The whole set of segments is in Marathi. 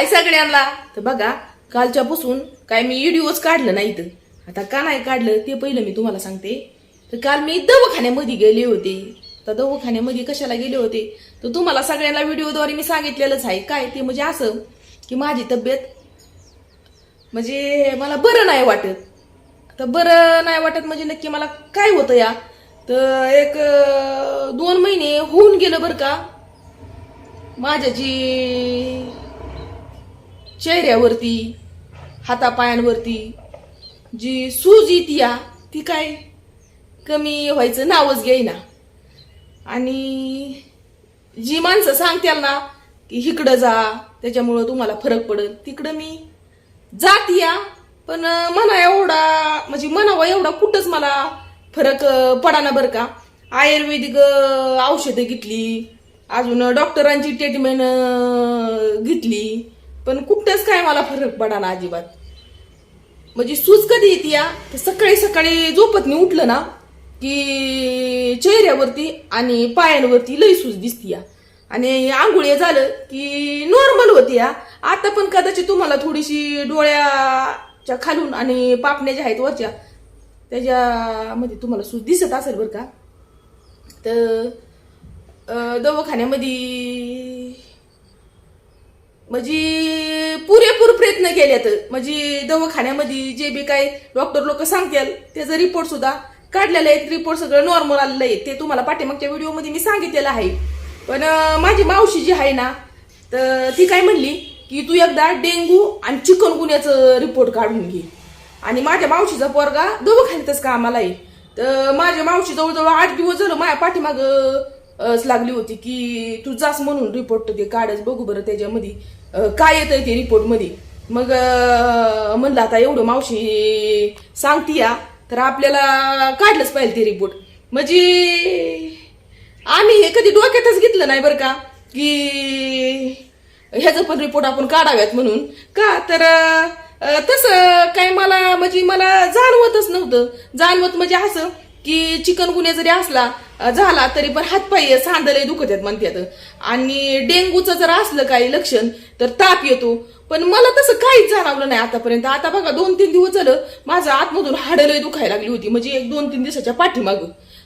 हाय सगळ्यांना. तर बघा कालच्यापासून काय मी व्हिडिओच काढलं नाही तर आता का नाही काढलं ते पहिलं मी तुम्हाला सांगते. तर काल मी दवाखान्यामध्ये गेले होते. तर दवाखान्यामध्ये कशाला गेले होते? तर तुम्हाला सगळ्यांना व्हिडिओद्वारे मी सांगितलेलंच आहे. काय ते म्हणजे असं की माझी तब्येत म्हणजे मला बरं नाही वाटत. तर बरं नाही वाटत म्हणजे नक्की मला काय होतं या? तर एक दोन महिने होऊन गेलं बरं का. माझ्या जी चेहऱ्यावरती हातापायांवरती जी सूज येते या ती काय कमी व्हायचं नावच घेईना. आणि जी माणसं सांगतील ना की इकडं जा त्याच्यामुळं तुम्हाला फरक पडेल तिकडं मी जात या पण म्हणा एवढा म्हणजे म्हणावा एवढा कुठंच मला फरक पडाना बरं का. आयुर्वेदिक औषधं घेतली अजून डॉक्टरांची ट्रीटमेंट घेतली. पण कुठंच काय मला फरक पडाना अजिबात. म्हणजे सूज कधी येते या? तर सकाळी सकाळी झोपत मी उठलं ना की चेहऱ्यावरती आणि पायांवरती लई सूज दिसती या. आणि आंघोळी झालं की नॉर्मल होती या. आता पण कदाचित तुम्हाला थोडीशी डोळ्याच्या खालून आणि पापण्या ज्या आहेत वरच्या त्याच्यामध्ये तुम्हाला सूज दिसत असेल बरं का? तर दवाखान्यामध्ये म्हणजे पुरेपूर प्रयत्न केल्यात म्हणजे दवाखान्यामध्ये जे बी काय डॉक्टर लोक सांगतील त्याचा रिपोर्ट सुद्धा काढलेला आहे. रिपोर्ट सगळं नॉर्मल आलेलं आहे. ते तुम्हाला पाठीमागच्या व्हिडिओमध्ये मी सांगितलेलं आहे. पण माझी मावशी जी आहे ना तर ती काय म्हणली की तू एकदा डेंग्यू आणि चिकनगुन्याचं रिपोर्ट काढून घे. आणि माझ्या मावशीचा पोरगा दवाखान्यातच कामाला आहे. तर माझ्या मावशी जवळजवळ आठ दिवस झालं माझ्या पाठीमाग लागली होती की तू जास म्हणून रिपोर्ट ते काढच बघू बरं त्याच्यामध्ये. काय येतंय ते रिपोर्टमध्ये? मग म्हणलं आता एवढं मावशी सांगती या तर आपल्याला काढलंच पाहिजे ते रिपोर्ट म्हणजे आम्ही हे कधी डोक्यातच घेतलं नाही बरं का की ह्याचं पण रिपोर्ट आपण काढाव्यात म्हणून. का? तर तसं काय मला म्हणजे मला जाणवतच नव्हतं. जाणवत म्हणजे असं की चिकनगुन्या जरी असला झाला तरी पण हातपाय सांदलही दुखत आहेत म्हणतात आणि डेंग्यूचं जर असलं काही लक्षण तर ताप येतो. पण मला तसं काहीच जाणवलं नाही आतापर्यंत. आता बघा दोन तीन दिवस झालं माझं आतमधून हाडलही दुखायला लागली होती. म्हणजे एक दोन तीन दिवसाच्या पाठीमाग.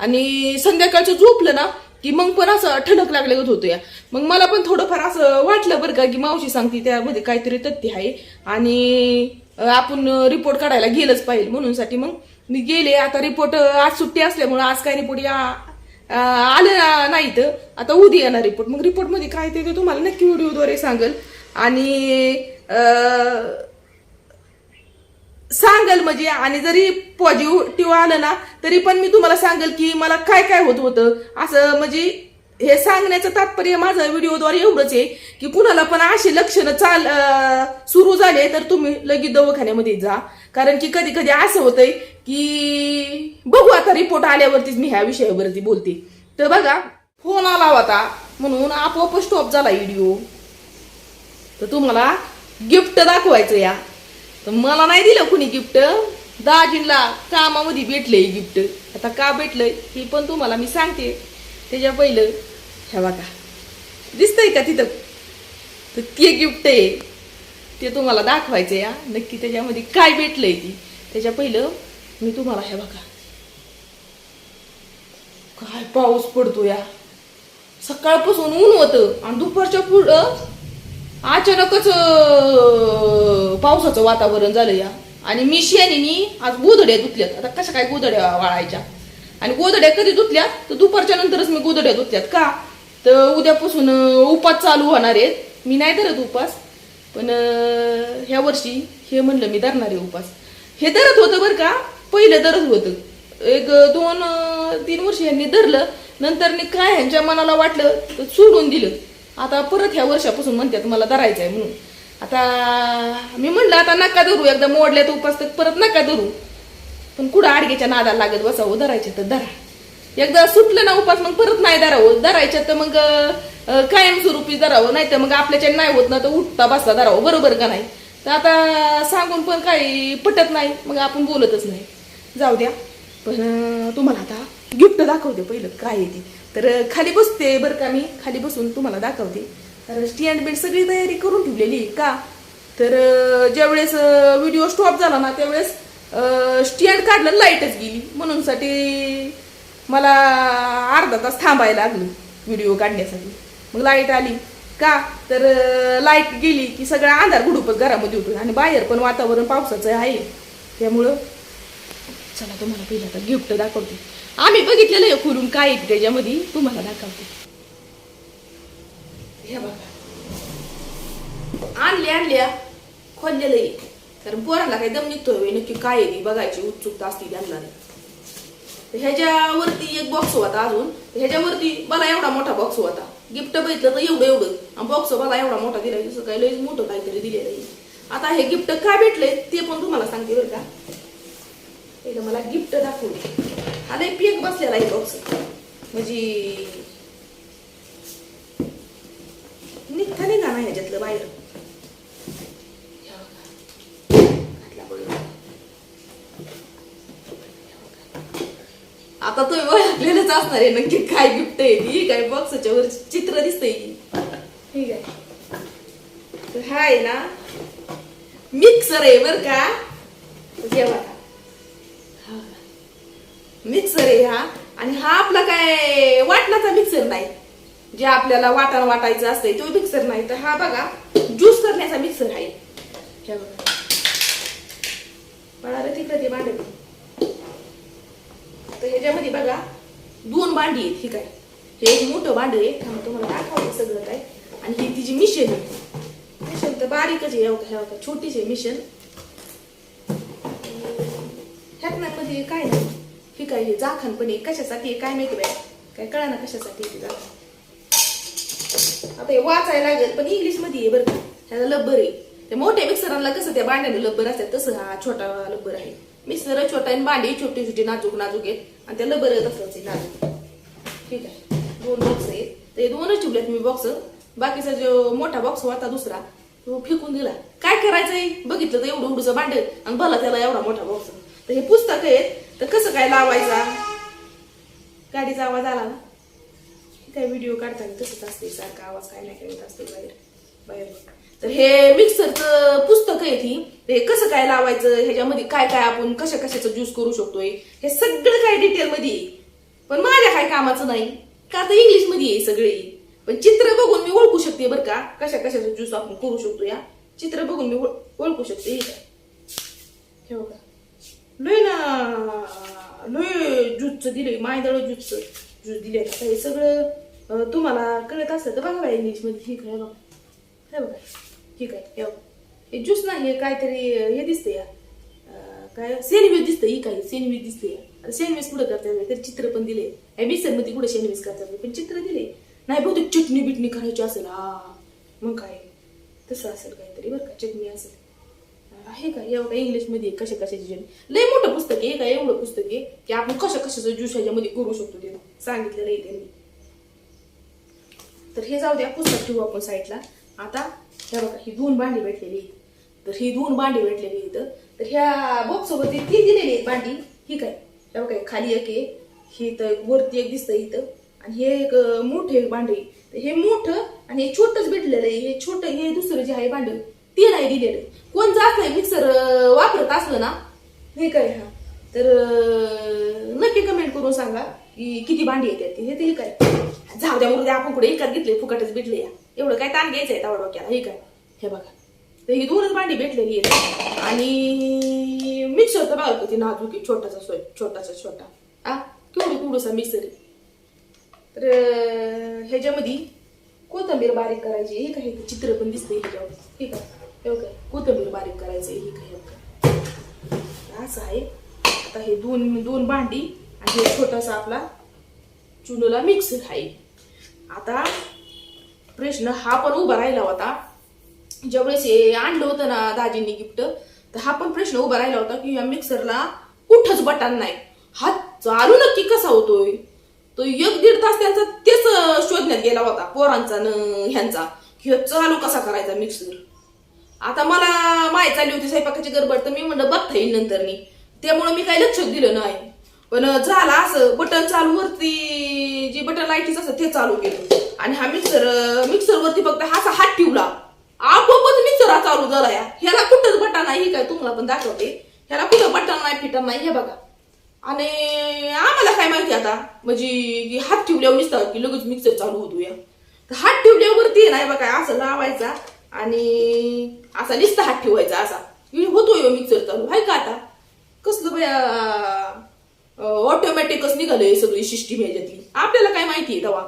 आणि संध्याकाळचं झोपलं ना की मग पण असं ठणक लागलं होतं या. मग मला पण थोडंफार असं वाटलं बरं का की मावशी सांगते त्यामध्ये काहीतरी तथ्य आहे. आणि आपण रिपोर्ट काढायला गेलंच पाहिजे. म्हणून साठी मग मी गेले आता रिपोर्ट आज सुट्टी असल्यामुळे आज काय रिपोर्ट या आलं नाही तर आता उद्या येणार रिपोर्ट मग रिपोर्टमध्ये काय ते तुम्हाला नक्की व्हिडिओद्वारे सांगल. आणि सांगल म्हणजे आणि जरी पॉझिटिव्ह आलं ना तरी पण मी तुम्हाला सांगेल की मला काय काय होत होतं. असं म्हणजे हे सांगण्याचं तात्पर्य माझा व्हिडिओद्वारे एवढंच आहे की कुणाला पण अशी लक्षणं चाल सुरू झाले तर तुम्ही लगेच दवाखान्यामध्ये जा. कारण की कधी कधी असं होतंय की बघू आता रिपोर्ट आल्यावरतीच मी ह्या विषयावरती बोलते. तर बघा फोन आला होता म्हणून आपोआप स्टॉप झाला व्हिडिओ तर तुम्हाला गिफ्ट दाखवायचं या. तर मला नाही दिलं कुणी गिफ्ट दाजींला कामामध्ये भेटलंय गिफ्ट आता का भेटलंय हे पण तुम्हाला मी सांगते. त्याच्या पहिलं ह्या बघा. दिसतंय का तिथं? तर ते गिफ्ट आहे. ते तुम्हाला दाखवायचं या नक्की त्याच्यामध्ये काय भेटलंय ती. त्याच्या पहिलं मी तुम्हाला ह्या बघा. काय पाऊस पडतो या सकाळपासून ऊन होतं आणि दुपारच्या पुढं अचानकच पावसाचं वातावरण झालं या आणि मी शेणीनी आज गोधड्या धुतल्यात. आता कशा काय गोधड्या वाळायच्या? आणि गोधड्या कधी धुतल्यात? तर दुपारच्या नंतरच मी गोधड्या धुतल्यात. का? तर उद्यापासून उपास चालू होणार आहेत. मी नाही धरत उपास पण ह्या वर्षी हे म्हणलं मी धरणार आहे उपास. हे धरत होतं बरं का? पहिलं धरत होतं. एक दोन तीन वर्ष यांनी धरलं. नंतर काय ह्यांच्या मनाला वाटलं तर सोडून दिलं. आता परत ह्या वर्षापासून म्हणतात मला धरायचं आहे म्हणून. आता मी म्हणलं आता नका धरू. एकदा मोडल्यात उपास तर परत नका धरू. पण कुठं आडगेच्या नादाला लागत बसावं? धरायचे तर धरा. एकदा सुटलं ना उपास मग परत नाही धरावं. धरायच्या तर मग कायमस्वरूपी धरावं. नाही तर मग आपल्याच्या नाही होत ना तर उठता बसता धरावं. बरोबर का नाही? तर आता सांगून पण काही पटत नाही. मग आपण बोलतच नाही. जाऊ द्या. पण तुम्हाला आता गिफ्ट दाखवते पहिलं. काय येते ते? तर खाली बसते बरं का मी? खाली बसून तुम्हाला दाखवते. तर स्टँड बेड सगळी तयारी करून ठेवलेली आहे. का? तर ज्यावेळेस व्हिडिओ स्टॉप झाला ना त्यावेळेस स्टँड काढलं लाईटच गेली. म्हणून साठी मला अर्धा तास थांबायला लागलं व्हिडिओ काढण्यासाठी. मग लाइट आली. का? तर लाइट गेली की सगळा अंधार गुडूपच घरामध्ये होतो. आणि बाहेर पण वातावरण पावसाचं आहे. त्यामुळं चला तुम्हाला पहिलं आता गिफ्ट दाखवते. आम्ही बघितलेलं आहे खुलून काय आहे त्याच्यामध्ये. तुम्हाला दाखवते. हे बघा. आणल्या आणल्या. खोललेलं आहे. कारण पोरांना काही दम निघतोय नक्की काय आहे बघायची उत्सुकता असती त्यांना ह्याच्यावरती एक बॉक्स होता अजून. ह्याच्यावरती मला एवढा मोठा बॉक्स होता. गिफ्ट बघितलं तर एवढं एवढं. आणि बॉक्स मला एवढा मोठा दिला जसं काही लय मोठं काहीतरी दिलेलं आहे. आता हे गिफ्ट काय भेटले ते पण तुम्हाला सांगते बरं का. एकदा मला गिफ्ट दाखवले हा पेक बसलेला आहे बॉक्स म्हणजे निघता निघा ना ह्याच्यातलं बाहेर हे बघा. घातला बघा. आता तुम्ही ओळखलेलंच असणार आहे. नक्की काय गिफ्ट आहे ती काय बॉक्सच्या वर चित्र दिसतंय ठीक आहे. हा आहे ना मिक्सर आहे बर का. हे बघा. मिक्सर आहे हा. आणि हा आपला काय वाटणाचा मिक्सर नाही. जे आपल्याला वाटण वाटायचं असतंय तो मिक्सर नाही. तर हा बघा ज्यूस करण्याचा मिक्सर आहे. हे बघा. पळालं तिकडे ते भांडत तर ह्याच्यामध्ये बघा दोन भांडी आहेत ही काय. हे एक मोठं भांड आहे. त्यामुळे तुम्हाला दाखवलं सगळं काय. आणि ही तिची मिशन आहे. मिशन तर बारीकच आहे हो एवढं ह्या होता छोटीच आहे मिशन ह्यात मध्ये काय नाही ही काय हे जाखण पण आहे. कशासाठी आहे? काय माहिती बाय काय कळा ना कशासाठी आहे ते जाखण. आता हे वाचायला लागेल पण इंग्लिशमध्ये आहे बरं का. ह्याला लब्बर आहे. त्या मोठ्या मिक्सरांना कसं त्या भांड्याने लब्बर असतात तसं हा छोटा लब्बर आहे. मिक्सर छोटा आणि भांडी छोटी छोटी नाजूक नाजूक आहेत. आणि त्या बरं तसंच आहे नाजूक. ठीक आहे. दोन बॉक्स आहेत. तर दोनच ठेवलेत मी बॉक्स बाकीचा जो मोठा बॉक्स होता दुसरा तो फेकून दिला. काय करायचंय? बघितलं तर एवढं उडूचं भांड आणि भला त्याला एवढा मोठा बॉक्स तर हे पुस्तक आहेत. तर कसं काय लावायचा? गाडीचा आवाज आला ना? काय व्हिडिओ काढताना तसंच असते सारखा. आवाज काय नाही काय येत असते बाहेर. बाहेर. तर हे मिक्सरचं पुस्तक आहे ती. हे कसं काय लावायचं ह्याच्यामध्ये काय काय आपण कशा कशाचं ज्यूस करू शकतोय हे सगळं काय डिटेल मध्ये आहे. पण माझ्या काय कामाचं नाही. का तर इंग्लिशमध्ये आहे सगळे. पण चित्र बघून मी ओळखू शकते बरं का कशा कशाचं ज्यूस आपण करू शकतो या चित्र बघून मी ओळ- ओळखू शकते. हे काय लय ना लय ज्यूसचं दिलंय मायदळ ज्यूसचं ज्यूस दिले हे सगळं तुम्हाला कळत असेल तर बघा बाई इंग्लिशमध्ये हे काय बघा. हे बघा. ठीक आहे हे हे ज्यूस नाही हे काहीतरी हे दिसतंय या. काय? सेनवेज दिसतंय ही काय सेनवेज दिसते या. सेनवेज कुठं करता येईल तर चित्र पण दिले मिक्सरमध्ये कुठे सेनवेज करता येईल पण चित्र दिले नाही बहुतेक चटणी बिटणी करायची असेल हा. मग काय? तसं असेल काहीतरी बरं का? चटणी असेल. आहे का? एवढं इंग्लिशमध्ये कशा कशाची जर्नी लय मोठं पुस्तक आहे का एवढं पुस्तक आहे की आपण कशा कशाचं ज्यूस ह्याच्यामध्ये करू शकतो ते. सांगितलेलं आहे त्यांनी. तर हे जाऊ द्या पुस्तक ठेवू आपण साईडला आता हे बघा ही दोन भांडी भेटलेली तर ही दोन भांडी भेटलेली इथं. तर ह्या बॉक्ससोबत ती तीन दिलेली आहेत भांडी. ही काय? हे बघा खाली एक आहे. ही तर वरती एक दिसतं इथं. आणि हे एक मोठे मोठं एक तर हे मोठं आणि हे छोटंच भेटलेलं आहे. हे छोटं हे दुसरं जे आहे भांडं ते नाही दिलेलं. कोण जात नाही मिक्सर वापरत असलं ना हे काय हा? तर नक्की कमेंट करून सांगा. की किती भांडी येतात हे ते काय जाऊ द्या मुरुद्या आपण कुठे इकत घेतले फुकटच भेटले या. एवढं काय ताण घ्यायचंय तावड डोक्याला हे काय? हे बघा. तर ही दोनच भांडी भेटलेली आहे आणि मिक्सरचं बघा किती नाजूक छोटासा सोय छोटासा छोटा. आ केवढी कुडूसा मिक्सर आहे. तर ह्याच्यामध्ये कोथंबीर बारीक करायची हे काय चित्र पण दिसतंय ह्याच्यावर. हे काय? हे काय कोथंबीर बारीक करायचं हे काय असं आहे. आता हे दोन दोन भांडी म्हणजे आणि हे छोटासा आपला चुनूला मिक्सर आहे. आता प्रश्न हा पण उभा राहिला होता. ज्यावेळेस हे आणलं होतं ना दाजींनी गिफ्ट तर हा पण प्रश्न उभा राहिला होता की या मिक्सरला कुठंच बटन नाही. हा चालू नक्की कसा होतोय? तो एक दीड तास त्यांचा तेच शोधण्यात गेला होता पोरांचा न ह्यांचा की ह्यो चालू कसा करायचा मिक्सर आता मला माहीत चालली होती स्वयंपाकाची गडबड तर मी म्हणलं बघता येईल नंतरनी. त्यामुळे मी काही लक्ष दिलं नाही. पण झालं असं बटन चालू वरती जे बटन लाईटीच असतं ते चालू केलं. आणि हा मिक्सर मिक्सर वरती फक्त हा असा हात ठेवला. आपोआपच मिक्सर हा चालू झाला या. ह्याला कुठंच बटन नाही हे काय तुम्हाला पण दाखवते. ह्याला कुठं बटन नाही फिटन नाही हे बघा. आणि आम्हाला काय माहिती आता? म्हणजे हात ठेवल्यावर दिसतात की लगेच मिक्सर चालू होतो या. तर हात ठेवल्यावरती नाही बघा असं लावायचा आणि असा नुसता हात ठेवायचा असा. होतो मिक्सर हो चालू. आहे का आता? कसलं बया ऑटोमॅटिकच निघालोय सगळी सिस्टीम ह्याच्यातली आपल्याला काय माहिती आहे तेव्हा?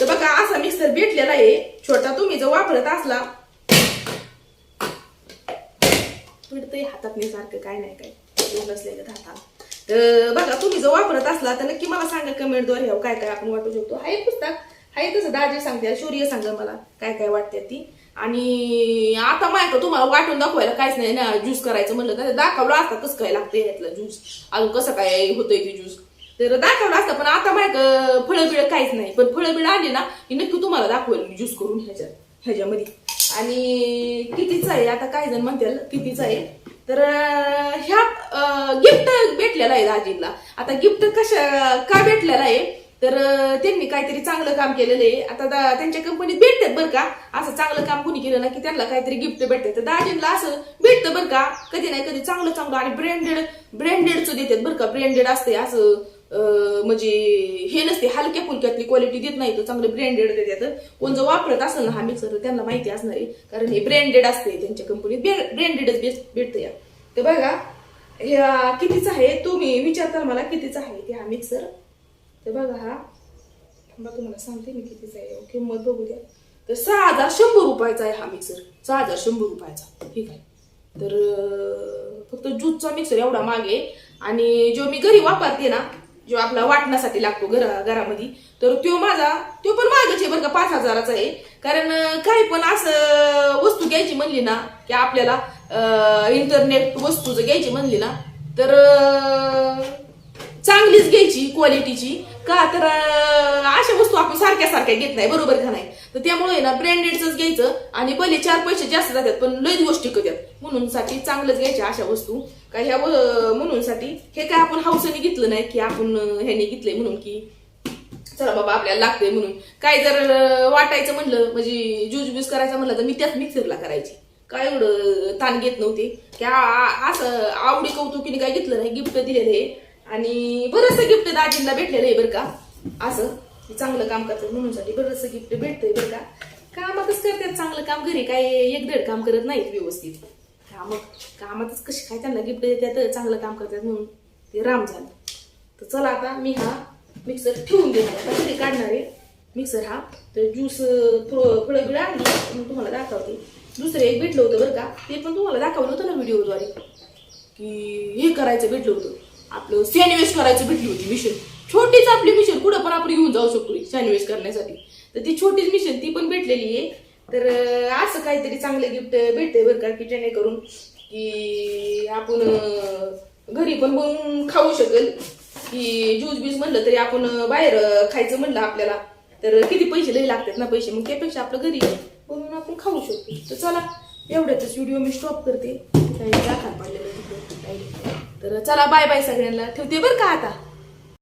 तर बघा असा मिक्सर भेटलेला आहे. छोटा तुम्ही जर वापरत असला. पिडतंय हातात नाही सारखं काय नाही काय. एवढं नसलेलं हातात तर बघा तुम्ही जर वापरत असला तर नक्की मला सांगा कमेंटद्वारे ह्यावर काय काय आपण वाटू शकतो? हा एक पुस्तक. हाय तसं दाजी सांगते शौर्य सांगा मला काय काय वाटते ती. आणि आता माहिती तुम्हाला वाटून दाखवायला काहीच नाही ना ज्यूस करायचं म्हणलं तर दाखवलं असतं कसं काय लागतं यातला ज्यूस अजून कसं काय होतंय ते ज्यूस तर दाखवलं असतं पण आता माहिती फळं बिळं काहीच नाही. पण फळं बिळं आली ना की नक्की तुम्हाला दाखवेल मी ज्यूस करून ह्याच्यात ह्याच्यामध्ये. आणि कितीच आहे आता काय जण म्हणतील कितीच आहे. तर ह्या गिफ्ट भेटलेला आहे दाजीला आता गिफ्ट कशा का भेटलेला आहे? तर त्यांनी काहीतरी चांगलं काम केलेलं आहे. आता दा- त्यांच्या कंपनीत भेटतात बरं का. असं चांगलं काम कुणी केलं ना की त्यांना काहीतरी गिफ्ट भेटते. तर दाजींना असं भेटतं बरं का. कधी नाही कधी चांगलं चांगलं आणि ब्रँडेड ब्रँडेडचं देतात बरं का. ब्रँडेड असते असं म्हणजे हे नसते. हलक्या फुलक्यातली क्वालिटी देत नाही तर चांगलं ब्रँडेड देतात. कोण जर वापरत असेल ना हा मिक्सर त्यांना माहिती असणार आहे. कारण हे ब्रँडेड असते त्यांच्या कंपनीत ब्रँडेडच भेटतं या तर बघा ह्या कितीचा आहे? तुम्ही विचारता मला कितीचा आहे ते हा मिक्सर तर बघा हा. थांबा तुम्हाला सांगते मी कितीचा आहे किंमत बघू द्या तर सहा हजार शंभर रुपयाचा आहे हा मिक्सर सहा हजार शंभर रुपयाचा. ठीक आहे. तर फक्त ज्यूसचा मिक्सर एवढा मागे आणि जो मी घरी वापरते ना जो आपला वाटण्यासाठी लागतो घरा घरामध्ये तर तो माझा तो पण मागच आहे बरं का पाच हजाराचा आहे. कारण काही पण असं वस्तू घ्यायची म्हणली ना की आपल्याला इंटरनेट वस्तू जर घ्यायची म्हणली ना तर चांगलीच घ्यायची क्वालिटीची का? तर अशा वस्तू आपण सारख्या सारख्या घेत नाही बरोबर का नाही? तर त्यामुळे ना ब्रँडेडच घ्यायचं आणि पहिले चार पैसे जास्त जातात पण लयच गोष्टी करतात म्हणून साठी चांगलंच घ्यायच्या अशा वस्तू. का ह्या म्हणून साठी हे काय आपण हौसाने घेतलं नाही की आपण ह्याने घेतलंय म्हणून की चला बाबा आपल्याला लागतंय म्हणून. काय जर वाटायचं म्हणलं म्हणजे ज्यूस ब्यूज करायचं म्हणलं तर मी त्याच मिक्सरला करायची. काय एवढं ताण घेत नव्हते. की असं आवडी कौतुकीने काय घेतलं नाही गिफ्ट दिलेलं आहे. आणि बरंचसं गिफ्ट दाजींना भेटलेलं आहे बरं का. असं चांगलं काम करतात म्हणूनसाठी बरंच बरंचसं गिफ्ट भेटतंय बरं का. कामातच करतात चांगलं काम घरी काय एक दीड काम करत नाहीत व्यवस्थित. हा मग कामातच कशी काय त्यांना गिफ्ट देतात चांगलं काम करतात म्हणून ते राम झालं. तर चला आता मी हा मिक्सर ठेवून देणार आता घरी काढणार आहे. मिक्सर हा तर ज्यूस थोडं फळं बिळं आणली म्हणून तुम्हाला दाखवते. दुसरं एक भेटलं होतं बरं का ते पण तुम्हाला दाखवलं होतं ना व्हिडिओद्वारे की हे करायचं भेटलं होतं. आपलं सॅनिवेश करायची भेटली होती मिशन छोटीच आपली मिशन कुठं पण आपण घेऊन जाऊ शकतो सॅनिवेश करण्यासाठी. तर ती छोटीच मिशन ती पण भेटलेली आहे. तर असं काहीतरी चांगलं गिफ्ट भेटतंय बरं का की जेणेकरून की आपण घरी पण बनवून खाऊ शकेल. की ज्यूस बीस म्हणलं तरी आपण बाहेर खायचं म्हणलं आपल्याला तर किती पैसे लई लागतात ना पैसे? मग त्यापेक्षा आपलं घरी बनवून आपण खाऊ शकतो. तर चला एवढ्यातच व्हिडिओ मी स्टॉप करते. काही दाखल पडलेलं तिकडे काही. तर चला बाय बाय सगळ्यांना. ठेवते बरं का आता?